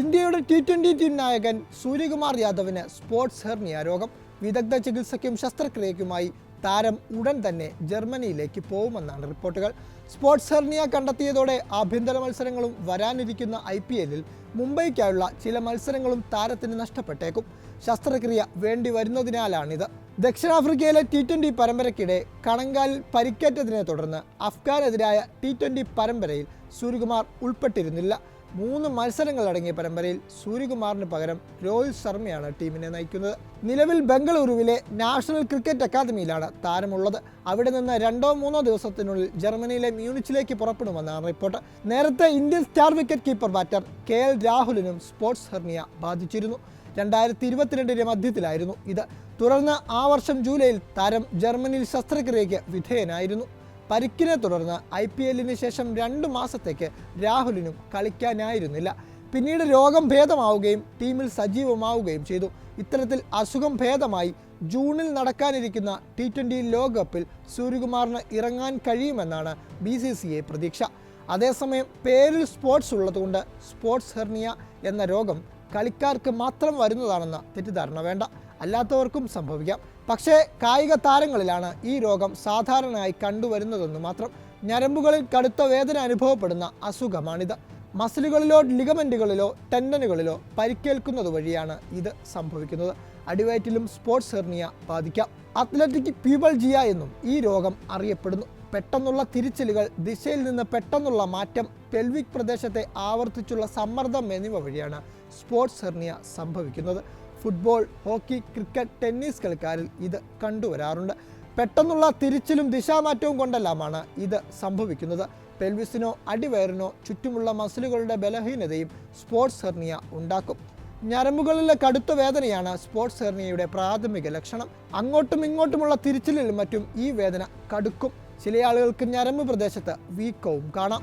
ഇന്ത്യയുടെ T twenty team നായകൻ Suryakumar യാദവിന് sports hernia രോഗം. വിദഗ്ധ ചികിത്സയ്ക്കും ശസ്ത്രക്രിയയ്ക്കുമായി താരം ഉടൻ തന്നെ ജർമ്മനിയിലേക്ക് പോകുമെന്നാണ് റിപ്പോർട്ടുകൾ. സ്പോർട്സ് ഹെർണിയ കണ്ടെത്തിയതോടെ ആഭ്യന്തര മത്സരങ്ങളും വരാനിരിക്കുന്ന ഐ പി എല്ലിൽ മുംബൈക്കായുള്ള ചില മത്സരങ്ങളും താരത്തിന് നഷ്ടപ്പെട്ടേക്കും. ശസ്ത്രക്രിയ വേണ്ടി വരുന്നതിനാലാണിത്. ദക്ഷിണാഫ്രിക്കയിലെ ടി ട്വന്റി പരമ്പരയ്ക്കിടെ കണങ്കാലിൽ പരിക്കേറ്റതിനെ തുടർന്ന് അഫ്ഗാനെതിരായ ടി ട്വന്റി പരമ്പരയിൽ സൂര്യകുമാർ ഉൾപ്പെട്ടിരുന്നില്ല. മൂന്ന് മത്സരങ്ങളടങ്ങിയ പരമ്പരയിൽ സൂര്യകുമാറിന് പകരം രോഹിത് ശർമ്മയാണ് ടീമിനെ നയിക്കുന്നത്. നിലവിൽ ബംഗളൂരുവിലെ നാഷണൽ ക്രിക്കറ്റ് അക്കാദമിയിലാണ് താരമുള്ളത്. അവിടെ നിന്ന് രണ്ടോ മൂന്നോ ദിവസത്തിനുള്ളിൽ ജർമ്മനിയിലെ മ്യൂണിച്ചിലേക്ക് പുറപ്പെടുമെന്നാണ് റിപ്പോർട്ട്. നേരത്തെ Indian star wicket keeper batter K L രാഹുലിനും sports hernia ബാധിച്ചിരുന്നു. രണ്ടായിരത്തി ഇരുപത്തിരണ്ടിന്റെ മധ്യത്തിലായിരുന്നു ഇത്. തുടർന്ന് ആ വർഷം ജൂലൈയിൽ താരം ജർമ്മനിയിൽ ശസ്ത്രക്രിയയ്ക്ക് വിധേയനായിരുന്നു. പരിക്കിനെ തുടർന്ന് ഐ പി എല്ലിന് ശേഷം രണ്ട് മാസത്തേക്ക് രാഹുലിനും കളിക്കാനായിരുന്നില്ല. പിന്നീട് രോഗം ഭേദമാവുകയും ടീമിൽ സജീവമാവുകയും ചെയ്തു. ഇത്തരത്തിൽ അസുഖം ഭേദമായി ജൂണിൽ നടക്കാനിരിക്കുന്ന ടി ട്വന്റി ലോകകപ്പിൽ സൂര്യകുമാറിന് ഇറങ്ങാൻ കഴിയുമെന്നാണ് ബി സി സി ഐ പ്രതീക്ഷ. അതേസമയം പേരിൽ സ്പോർട്സ് ഉള്ളതുകൊണ്ട് സ്പോർട്സ് ഹെർണിയ എന്ന രോഗം കളിക്കാർക്ക് മാത്രം വരുന്നതാണെന്ന തെറ്റിദ്ധാരണ വേണ്ട. അല്ലാത്തവർക്കും സംഭവിക്കാം. പക്ഷേ കായിക താരങ്ങളിലാണ് ഈ രോഗം സാധാരണയായി കണ്ടുവരുന്നതെന്ന് മാത്രം ഞരമ്പുകളിൽ കടുത്ത വേദന അനുഭവപ്പെടുന്ന അസുഖമാണിത്. മസിലുകളിലോ ലിഗമെന്റുകളിലോ ടെൻഡനുകളിലോ പരിക്കേൽക്കുന്നത് വഴിയാണ് ഇത് സംഭവിക്കുന്നത്. അടിവയറ്റിലും സ്പോർട്സ് ഹെർണിയ ബാധിക്കാം. അത്ലറ്റിക് പ്യൂബൾജിയ എന്നും ഈ രോഗം അറിയപ്പെടുന്നു. പെട്ടെന്നുള്ള തിരിച്ചിലുകൾ ദിശയിൽ നിന്ന് പെട്ടെന്നുള്ള മാറ്റം പെൽവിക് പ്രദേശത്തെ ആവർത്തിച്ചുള്ള സമ്മർദ്ദം എന്നിവ വഴിയാണ് സ്പോർട്സ് ഹെർണിയ സംഭവിക്കുന്നത്. ഫുട്ബോൾ ഹോക്കി ക്രിക്കറ്റ് ടെന്നീസ് കളിക്കാരിൽ ഇത് കണ്ടുവരാറുണ്ട്. പെട്ടെന്നുള്ള തിരിച്ചിലും ദിശാമാറ്റവും കൊണ്ടെല്ലാമാണ് ഇത് സംഭവിക്കുന്നത്. പെൽവിസിനോ അടിവയറിനോ ചുറ്റുമുള്ള മസിലുകളുടെ ബലഹീനതയും സ്പോർട്സ് ഹെർണിയ ഉണ്ടാക്കും. ഞരമ്പുകളിലെ കടുത്ത വേദനയാണ് സ്പോർട്സ് ഹെർണിയയുടെ പ്രാഥമിക ലക്ഷണം. അങ്ങോട്ടും ഇങ്ങോട്ടുമുള്ള തിരിച്ചിലിലും മറ്റും ഈ വേദന കടുക്കും. ചില ആളുകൾക്ക് ഞരമ്പ് പ്രദേശത്ത് വീക്കവും കാണാം.